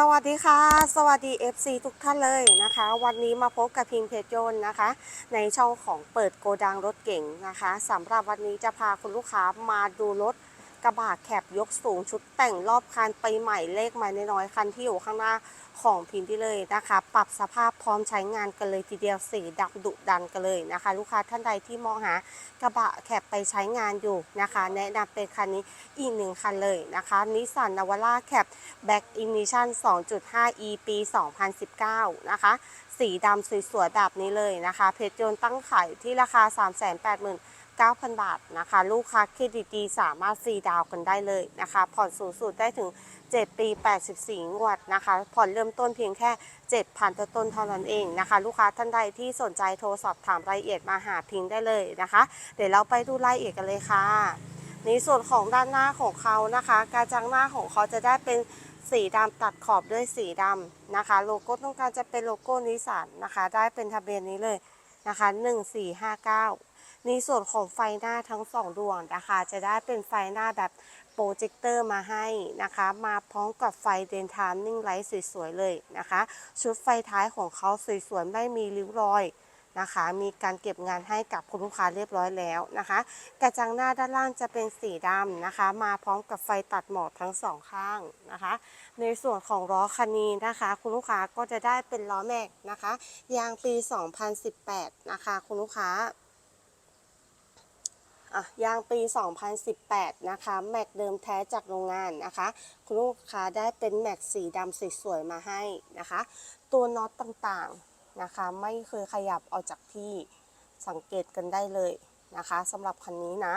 สวัสดีค่ะ สวัสดี FC ทุกท่านเลยนะคะ วันนี้มาพบกับพิงเพจโยนนะคะ ในช่องของเปิดโกดังรถเก่งนะคะสำหรับวันนี้จะพาคุณลูกค้ามาดูรถ กระบะแคบยกสูงชุดแต่งรอบคันไปใหม่เลขใหม่น้อยๆคันที่อยู่ข้างหน้าของพิมพ์ที่เลยนะคะ ปรับสภาพพร้อมใช้งานกันเลยทีเดียวสีดับดุดันกันเลยนะคะ ลูกค้าท่านใดที่มองหากระบะแคบไปใช้งานอยู่นะคะ แนะนำเป็นคันนี้อีกหนึ่งคันเลยนะคะนิสสันนาวาร่าแคบ Back Ignition 2.5 e ปี 2019 นะคะ สีดำสวยๆแบบนี้เลยนะคะ เพจโยนตั้งขายที่ราคา 380,000 9,000 บาทนะคะ ลูกค้าเครดิตดีสามารถฟรีดาวกันได้เลยนะคะ ผ่อนสูงสุดได้ถึง 7 ปี 84 งวดนะคะ ผ่อนเริ่มต้นเพียงแค่ 7,000ต้นๆเท่านั้นเองนะคะ ลูกค้าท่านใดที่สนใจโทรสอบถามรายละเอียดมาหาพิงได้เลยนะคะ เดี๋ยวเราไปดูรายละเอียดกันเลยค่ะในส่วนของด้านหน้าของเขานะคะ กระจังหน้าของเขาจะได้เป็นสีดำตัดขอบด้วยสีดำนะคะ โลโก้ต้องการจะเป็นโลโก้นิสสันนะคะ ได้เป็นทะเบียนนี้เลยนะคะ 1459 ในส่วนของไฟหน้าทั้งสองดวงนะคะ จะได้เป็นไฟหน้าแบบโปรเจคเตอร์มาให้นะคะ มาพร้อมกับไฟเดนทามนิ่งไลท์สวยๆเลยนะคะ ชุดไฟท้ายของเขาสวยๆไม่มีริ้วรอยนะคะมีการเก็บงานให้กับคุณลูกค้าเรียบร้อยแล้วนะคะ กระจังหน้าด้านล่างจะเป็นสีดำนะคะ มาพร้อมกับไฟตัดหมอกทั้งสองข้างนะคะ ในส่วนของล้อคันนี้นะคะ คุณลูกค้าก็จะได้เป็นล้อแม็กนะคะ ยางปี 2018 นะคะ คุณลูกค้า อะยางปี 2018 นะคะ แม็กเดิมแท้จากโรงงานนะคะ คุณลูกค้าได้เป็นแม็กสีดำสวยๆมาให้นะคะ ตัวน็อตต่างๆนะคะ ไม่เคยขยับออกจากที่สังเกตกันได้เลยนะคะสำหรับคันนี้นะ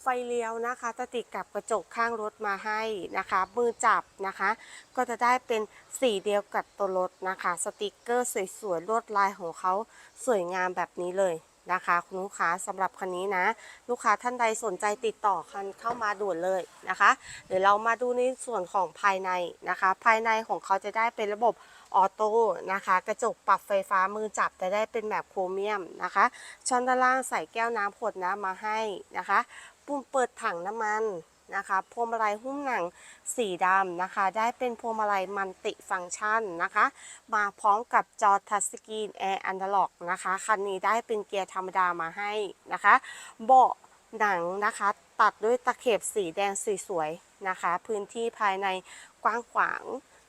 ไฟเลี้ยวนะคะจะติดกับกระจกข้างรถมาให้นะคะ มือจับนะคะ ก็จะได้เป็นสีเดียวกับตัวรถนะคะ สติกเกอร์สวยๆลวดลายของเขาสวยงามแบบนี้เลย นะคะคุณลูกค้าสำหรับคันนี้นะ ลูกค้าท่านใดสนใจติดต่อคันเข้ามาด่วนเลยนะคะเดี๋ยวเรามาดูในส่วนของภายในนะคะ ภายในของเขาจะได้เป็นระบบออโต้นะคะ กระจกปรับไฟฟ้ามือจับจะได้เป็นแบบโครเมียมนะคะช้อนด้านล่างใส่แก้วน้ำขวดน้ำมาให้นะคะ ปุ่มเปิดถังน้ำมัน นะคะ พวงมาลัยหุ้มหนังสีดำนะคะ ได้เป็นพวงมาลัยมันติฟังก์ชันนะคะ มาพร้อมกับจอทัชสกรีนแอร์อันดล็อกนะคะ คันนี้ได้เป็นเกียร์ธรรมดามาให้นะคะ เบาะหนังนะคะ ตัดด้วยตะเข็บสีแดงสีสวยนะคะ พื้นที่ภายในกว้างขวาง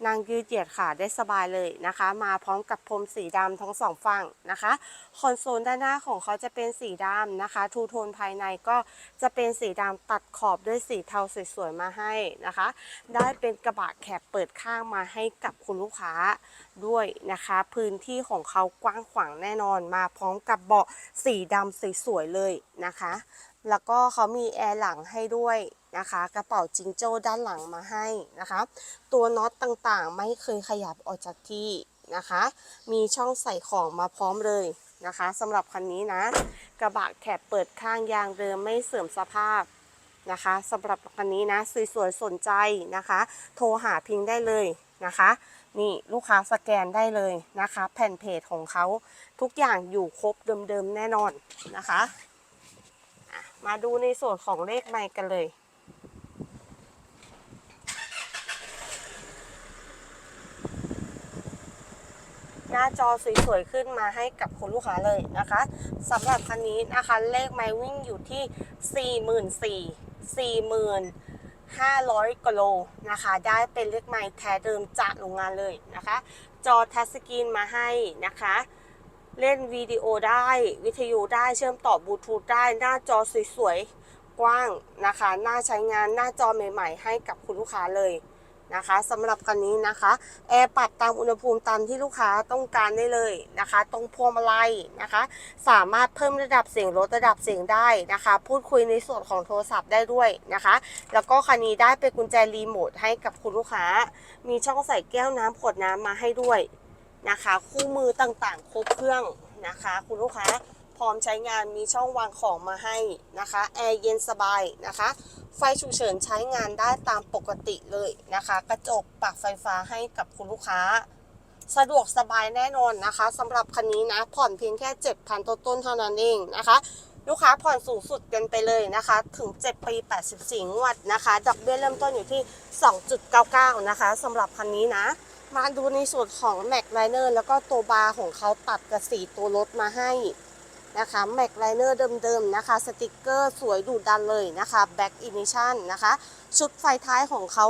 นางยืดเหยียดขาได้สบายเลยนะคะ มาพร้อมกับพรมสีดำทั้งสองฝั่งนะคะคอนโซลด้านหน้าของเขาจะเป็นสีดำนะคะ ทูโทนภายในก็จะเป็นสีดำตัดขอบด้วยสีเทาสวยๆมาให้นะคะ ได้เป็นกระบะแคบเปิดข้างมาให้กับคุณลูกค้าด้วยนะคะ พื้นที่ของเขากว้างขวางแน่นอนมาพร้อมกับเบาะสีดำสวยๆเลยนะคะ แล้วก็เขามีแอร์หลังให้ด้วย นะคะ กระเป๋าจิงโจ้ด้านหลังมาให้นะคะ ตัวน็อตต่างๆ ไม่เคยขยับออกจากที่นะคะ มีช่องใส่ของมาพร้อมเลยนะคะสำหรับคันนี้นะ กระบะแคบเปิดข้างยางเดิมไม่เสื่อมสภาพนะคะสำหรับคันนี้นะสวยๆสนใจนะคะ โทรหาพิงได้เลยนะคะ นี่ลูกค้าสแกนได้เลยนะคะ แผ่นเพจของเขาทุกอย่างอยู่ครบเดิมๆแน่นอนนะคะอะมาดูในส่วนของเลขไมค์กันเลย น้าจอสวยๆขึ้นมาให้กับคุณลูกค้าเลยนะคะสำหรับคันนี้นะคะเลขไมวิ่งอยู่ที่ 44,000 4,500กิโลนะคะ ได้เป็นเลขไมล์แท้เดิมจากโรงงานเลยนะคะ จอทัชสกรีนมาให้นะคะ เล่นวิดีโอได้ วิทยุได้เชื่อมต่อบลูทูธได้ หน้าจอสวยๆ กว้างนะคะน่าใช้งานหน้าจอใหม่ๆ ให้กับคุณลูกค้าเลย นะคะสำหรับคันนี้นะคะแอร์ปรับตามอุณหภูมิตามที่ลูกค้าต้องการได้เลยนะคะ ตรงพวงมาลัยนะคะ สามารถเพิ่มระดับเสียงลดระดับเสียงได้นะคะ พูดคุยในส่วนของโทรศัพท์ได้ด้วยนะคะ แล้วก็คันนี้ได้เป็นกุญแจรีโมทให้กับคุณลูกค้า มีช่องใส่แก้วน้ำขวดน้ำมาให้ด้วยนะคะ คู่มือต่างๆ ครบเครื่องนะคะ คุณลูกค้า ร้อมใช้งานมีช่องวางของมาให้นะคะแอร์เย็นสบายนะคะ ไฟฉุกเฉินใช้งานได้ตามปกติเลยนะคะ กระจกปรับไฟฟ้าให้กับคุณลูกค้า สะดวกสบายแน่นอนนะคะสำหรับคันนี้นะผ่อนเพียงแค่ 7,000ต้นๆเท่านั้นเองนะคะลูกค้าผ่อนสูงสุดกันไปเลยนะคะ ถึง 7 ปี 84 งวดนะคะดอกเบี้ยเริ่มต้นอยู่ที่ 2.99 นะคะสำหรับคันนี้นะ มาดูในส่วนของแม็กไลเนอร์แล้วก็ตัวบาร์ของเขาตัดกับสีตัวรถมาให้ นะคะแม็กไลเนอร์เดิมๆนะคะสติกเกอร์สวยดูดันเลยนะคะแบ็กอินิชันนะคะชุดไฟท้ายของเขา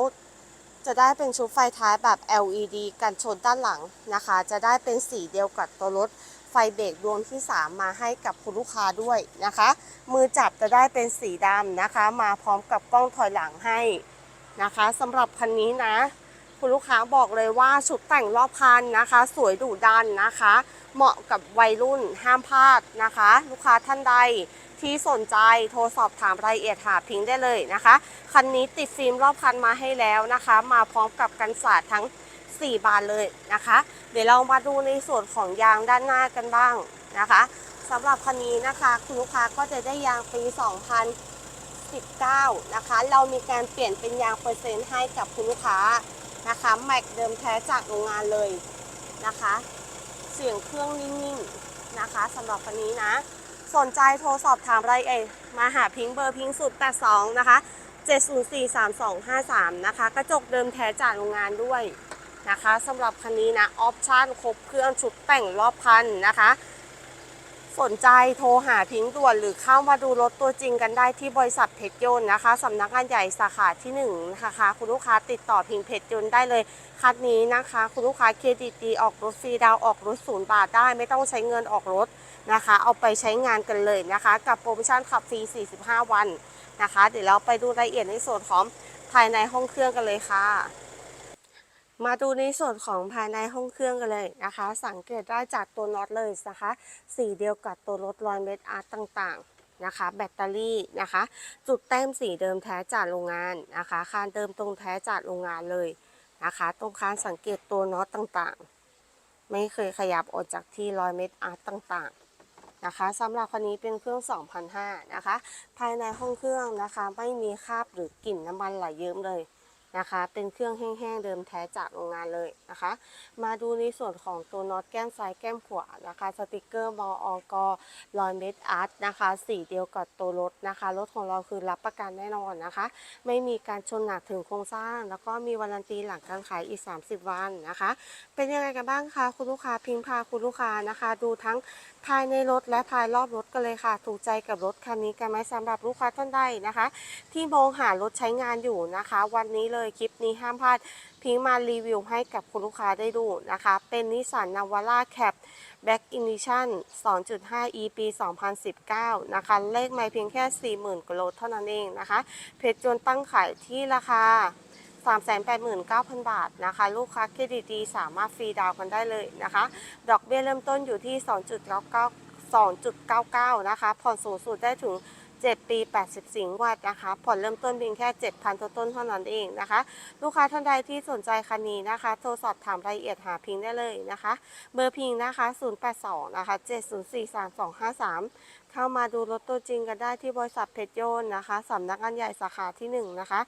จะได้เป็นชุดไฟท้ายแบบ LED กันชนด้านหลังนะคะ จะได้เป็นสีเดียวกับตัวรถไฟเบรกดวงที่ 3 มาให้กับคุณลูกค้าด้วยนะคะ มือจับจะได้เป็นสีดำนะคะ มาพร้อมกับกล้องถอยหลังให้นะคะสำหรับคันนี้นะ คุณลูกค้าบอกเลยว่าชุดแต่งรอบคันนะคะ สวยดุดันนะคะ เหมาะกับวัยรุ่นห้ามพลาดนะคะ ลูกค้าท่านใดที่สนใจโทรสอบถามรายละเอียดหาพิงได้เลยนะคะ คันนี้ติดฟิล์มรอบคันมาให้แล้วนะคะ มาพร้อมกับกันสาดทั้ง 4 บานเลยนะคะ เดี๋ยวเรามาดูในส่วนของยางด้านหน้ากันบ้างนะคะสำหรับคันนี้นะคะคุณลูกค้าก็จะได้ยางปี 2019 นะคะ เรามีการเปลี่ยนเป็นยางเปอร์เซ็นต์ให้กับคุณลูกค้านะคะแม็กเดิมแท้จากโรงงานเลยนะคะ สียงเครื่องนิ่งๆนะคะสำหรับคันนี้นะ สนใจโทรสอบถามรายละเอียดมาหาพิงค์เบอร์พิงค์สุด82 นะคะ 7043253 นะคะ กระจกเดิมแท้จากโรงงานด้วยนะคะสำหรับคันนี้นะ ออปชั่นครบเครื่องชุดแต่งรอบคันนะคะ สนใจโทรหาพิงด่วนหรือเข้ามาดูรถตัวจริงกันได้ที่บริษัทเพชรยนต์นะคะสำนักงานใหญ่สาขาที่1นะคะคุณลูกค้าติดต่อพิงเพชรยนต์ได้เลยคันนี้นะคะ คุณลูกค้าเครดิตดีออกรถฟรีดาวออกรถศูนย์บาทได้ ไม่ต้องใช้เงินออกรถนะคะ เอาไปใช้งานกันเลยนะคะ กับโปรโมชั่นขับฟรี 45 วันนะคะ เดี๋ยวเราไปดูรายละเอียดในส่วนของภายในห้องเครื่องกันเลยค่ะ มาดูในส่วนของภายในห้องเครื่องกันเลยนะคะ สังเกตได้จากตัวน็อตเลยนะคะ สีเดียวกับตัวรถรอยเม็ดอาร์ตต่างๆนะคะ แบตเตอรี่นะคะ จุดแต้มสีเดิมแท้จากโรงงานนะคะ คานเดิมตรงแท้จากโรงงานเลยนะคะ ตรงคานสังเกตตัวน็อตต่างๆ ไม่เคยขยับออกจากที่รอยเม็ดอาร์ตต่างๆนะคะสำหรับคันนี้เป็นเครื่อง2,500นะคะ ภายในห้องเครื่องนะคะ ไม่มีคราบหรือกลิ่นน้ำมันไหลเยิ้มเลย นะคะ เป็นเครื่องแห้งๆเดิมแท้จากโรงงานเลยนะคะ มาดูในส่วนของตัวน็อตแก้มซ้ายแก้มขวานะคะ สติกเกอร์มออกรอยเม็ดอาร์ตนะคะ สีเดียวกับตัวรถนะคะ รถของเราคือรับประกันแน่นอนนะคะ ไม่มีการชนหนักถึงโครงสร้าง แล้วก็มีวารันตีหลังการขายอีก 30 วันนะคะ เป็นยังไงกันบ้างคะคุณลูกค้าพิงพาคุณลูกค้านะคะ ดูทั้ง ภายในรถและภายรอบรถกันเลยค่ะ ถูกใจกับรถคันนี้กันไหมสำหรับลูกค้าท่านใดนะคะ ที่มองหารถใช้งานอยู่นะคะ วันนี้เลยคลิปนี้ห้ามพลาดพิงมารีวิวให้กับคุณลูกค้าได้ดูนะคะ เป็นนิสสันนาวาร่าแคป Back Ignition 2.5 e ปี 2019 นะคะ เลขไม่เพียงแค่ 40,000กิโลเท่านั้นเองนะคะ เพจจนตั้งขายที่ราคา 389,000 บาทนะคะ ลูกค้าเครดิตดีสามารถฟรีดาวน์กันได้เลยนะคะ ดอกเบี้ยเริ่มต้นอยู่ที่ 2.99 2.99 นะคะ ผ่อนสูงสุดได้ถึง 7 ปี 84งวัตนะคะ ผ่อนเริ่มต้นเพียงแค่ 7,000 ต้นเท่านั้นเองนะคะ ลูกค้าท่านใดที่สนใจคันนี้นะคะ โทรสอบถามรายละเอียดหาพิงได้เลยนะคะ เบอร์พิงนะคะ 082 นะคะ 7043253 เข้ามาดูรถตัวจริงกันได้ที่บริษัทเพชรโยนนะคะสำนักงานใหญ่สาขาที่ 1 นะคะ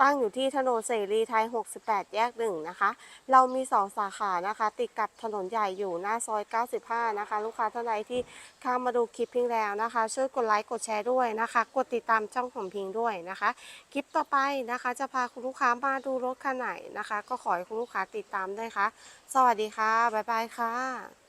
ตั้งอยู่ที่ถนนเสรีไทย 68 แยก 1 นะคะ เรามี 2 สาขานะคะ ติดกับถนนใหญ่อยู่หน้าซอย 95 นะคะ ลูกค้าท่านใดที่เข้ามาดูคลิปพิงแล้วนะคะ ช่วยกดไลค์กดแชร์ด้วยนะคะ กดติดตามช่องของพิงด้วยนะคะ คลิปต่อไปนะคะจะพาคุณลูกค้ามาดูรถคันไหนนะคะ ก็ขอให้คุณลูกค้าติดตามด้วยค่ะ สวัสดีค่ะบ๊ายบายค่ะ